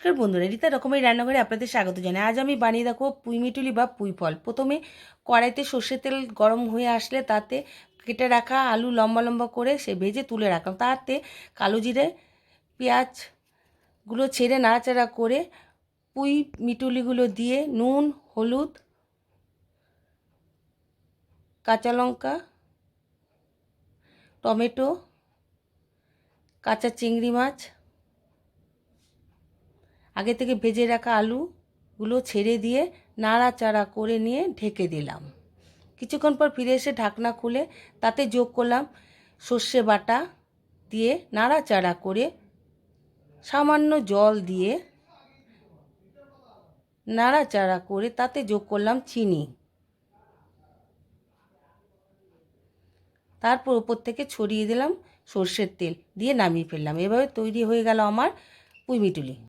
নমস্কার বন্ধুরা, রীতা রকমের রান্নাঘরে আপনাদের স্বাগত জানাই। আজ আমি বানিয়ে দেখো পুঁই মিটুলি বা পুঁই ফল। প্রথমে কড়াইতে সর্ষের তেল গরম হয়ে আসলে তাতে কেটে রাখা আলু লম্বা লম্বা করে সে ভেজে তুলে রাখলাম। তাতে কালো জিরে, পেঁয়াজগুলো ছেড়ে নাড়াচাড়া করে পুঁই মিটুলিগুলো দিয়ে নুন, হলুদ, কাঁচা লঙ্কা, টমেটো, কাঁচা চিংড়ি মাছ আগে থেকে ভেজে রাখা আলুগুলো ছেড়ে দিয়ে নাড়াচাড়া করে নিয়ে ঢেকে দিলাম। কিছুক্ষণ পর ফিরে এসে ঢাকনা খুলে তাতে যোগ করলাম সর্ষে বাটা দিয়ে নাড়াচাড়া করে সামান্য জল দিয়ে নাড়াচাড়া করে তাতে যোগ করলাম চিনি। তারপর ওপর থেকে ছড়িয়ে দিলাম সর্ষের তেল দিয়ে নামিয়ে ফেললাম। এভাবে তৈরি হয়ে গেল আমার পুঁই মিটুলি।